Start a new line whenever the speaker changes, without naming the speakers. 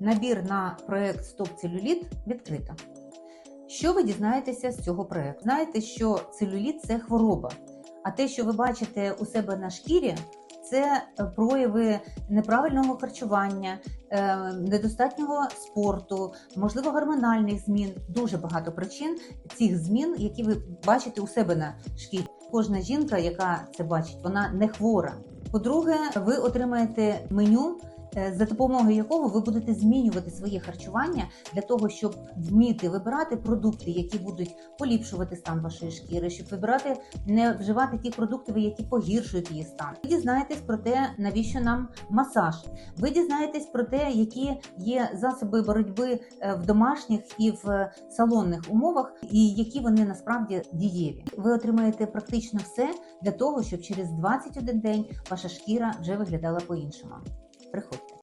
Набір на проект Стоп целюліт відкрито. Що ви дізнаєтеся з цього проекту? Знаєте, що целюліт це хвороба, а те, що ви бачите у себе на шкірі, це е, прояви неправильного харчування, е, недостатнього спорту, можливо, гормональних змін. Дуже багато причин цих змін, які ви бачите у себе на шкірі. Кожна жінка, яка це бачить, вона не хвора. По-друге, ви отримаєте меню, за допомогою якого ви будете змінювати своє харчування для того, щоб вміти вибирати продукти, які будуть поліпшувати стан вашої шкіри, щоб вибирати не вживати ті продукти, які погіршують її стан. Ви дізнаєтесь про те, навіщо нам масаж. Ви дізнаєтесь про те, які є засоби боротьби е, в домашніх і в салонних умовах, і які вони насправді дієві. Ви отримаєте практично все для того, щоб через 21 день ваша шкіра вже виглядала по-іншому. Приходьте.